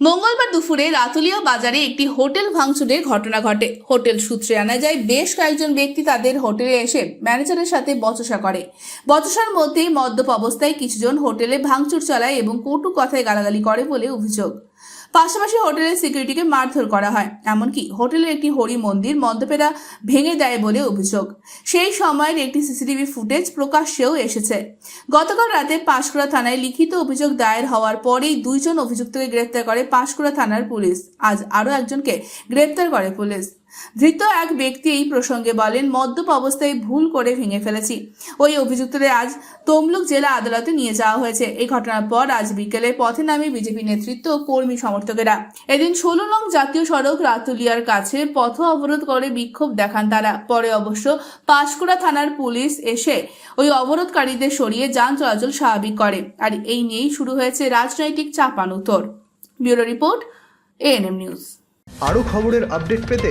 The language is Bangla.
মঙ্গলবার দুপুরে রাতুলিয়া বাজারে একটি হোটেল ভাঙচুরের ঘটনা ঘটে। হোটেল সূত্রে আনা যায়, বেশ কয়েকজন ব্যক্তি তাদের হোটেলে এসে ম্যানেজারের সাথে বচসা করে। বচসার মধ্যেই মদ্যপ অবস্থায় কিছুজন হোটেলে ভাঙচুর চালায় এবং কটু কথায় গালাগালি করে বলে অভিযোগ। পাশাপাশি হোটেলের সিকিউরিটিকে মারধর করা হয়। এমনকি হোটেলের একটি হরি মন্দির মদ্যপেরা ভেঙে দেয় বলে অভিযোগ। সেই সময়ের একটি সিসিটিভি ফুটেজ প্রকাশ্যেও এসেছে। গতকাল রাতে পাঁশকুড়া থানায় লিখিত অভিযোগ দায়ের হওয়ার পরেই দুইজন অভিযুক্তকে গ্রেফতার করে পাঁশকুড়া থানার পুলিশ। আজ আরও একজনকে গ্রেপ্তার করে পুলিশ। ধৃত এক ব্যক্তি এই প্রসঙ্গে বলেন, মদ্যপ অবস্থায় ভুল করে ভেঙে ফেলেছি। ওই অভিযুক্তদের আজ তমলুক জেলা আদালতে নিয়ে যাওয়া হয়েছে। এই ঘটনার পর আজ বিকেলে পথে নামে বিজেপি নেতৃত্ব ও কর্মী সমর্থকেরা। এদিন ষোলো নং জাতীয় সড়ক রাতুলিয়ার কাছে পথ অবরোধ করে বিক্ষোভ দেখান তারা। পরে অবশ্য পাঁশকুড়া থানার পুলিশ এসে ওই অবরোধকারীদের সরিয়ে যান চলাচল স্বাভাবিক করে। আর এই নিয়েই শুরু হয়েছে রাজনৈতিক চাপান চাপানুতর। Bureau report ANM news. আরও খবরের আপডেট পেতে